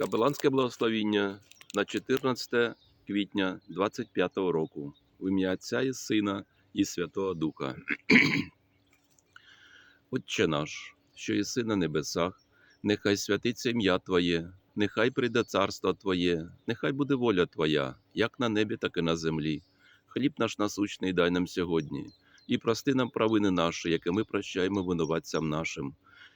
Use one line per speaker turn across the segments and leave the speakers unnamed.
Капеланське благословіння на 14 квітня 25 року в ім'я Отця і Сина і Святого Духа. Отче наш, що єси на небесах, нехай святиться ім'я Твоє, нехай прийде царство Твоє, нехай буде воля Твоя, як на небі, так і на землі. Хліб наш насущний дай нам сьогодні, і прости нам провини наші, які ми прощаємо винуватцям нашим.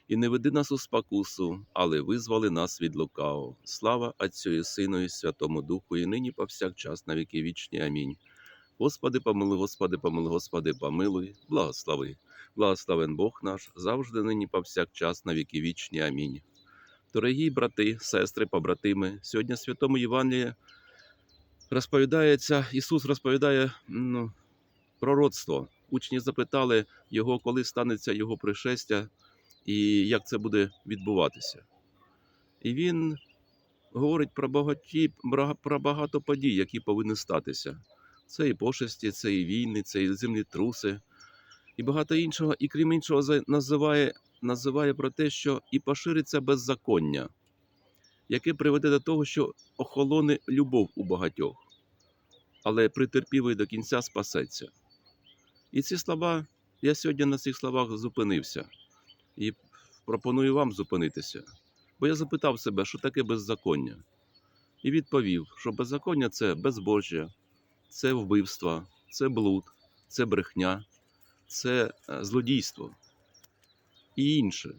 І не веди нас у спокусу, але визвали нас від лукавого. Слава Отцю і Сину, і Святому Духу, і нині повсякчас на віки вічні. Амінь. Господи, помилуй, Господи, помилуй, Господи, помилуй, благослови. Благословен Бог наш, завжди нині повсякчас на віки вічні. Амінь. Дорогі брати, сестри, побратими, сьогодні в Святому Євангелії розповідається, Ісус розповідає ну, пророцтво. Учні запитали його, коли станеться його пришестя і як це буде відбуватися. І він говорить про багаті, про багато подій, які повинні статися. Це і пошесті, це і війни, це і землетруси, і багато іншого. І крім іншого, називає, називає про те, що і пошириться беззаконня, яке приведе до того, що охолоне любов у багатьох, але притерпівий до кінця спасеться. І ці слова, я сьогодні на цих словах зупинився і пропоную вам зупинитися. Бо я запитав себе, що таке беззаконня, і відповів, що беззаконня це безбожжя, це вбивство, це блуд, це брехня, це е, злодійство і інше.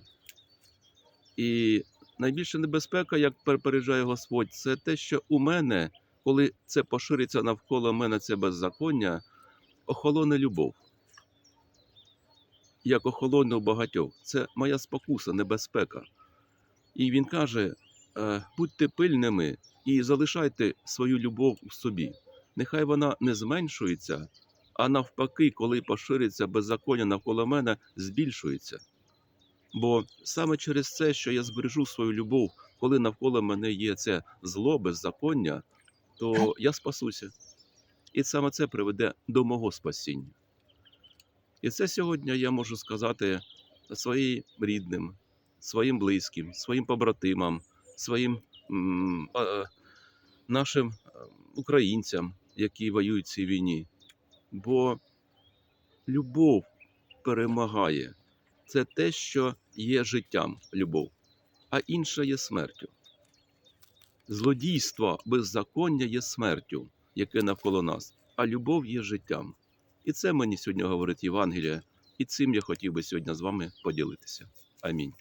І найбільша небезпека, як перепереджає Господь, це те, що у мене, коли це пошириться навколо мене, це беззаконня, охолоне любов як охолоне у багатьох. Це моя спокуса, небезпека. І він каже: е, будьте пильними і залишайте свою любов у собі. Нехай вона не зменшується, а навпаки, коли пошириться беззаконня навколо мене, збільшується. Бо саме через це, що я збережу свою любов, коли навколо мене є це зло, беззаконня, то я спасуся. І саме це приведе до мого спасіння. І це сьогодні я можу сказати своїм рідним, своїм близьким, своїм побратимам, своїм нашим українцям, які воюють в цій війні. Бо любов перемагає. Це те, що є життям, любов, а інше є смертю. Злодійство, беззаконня є смертю, яке навколо нас, а любов є життям. І це мені сьогодні говорить Євангелія, і цим я хотів би сьогодні з вами поділитися. Амінь.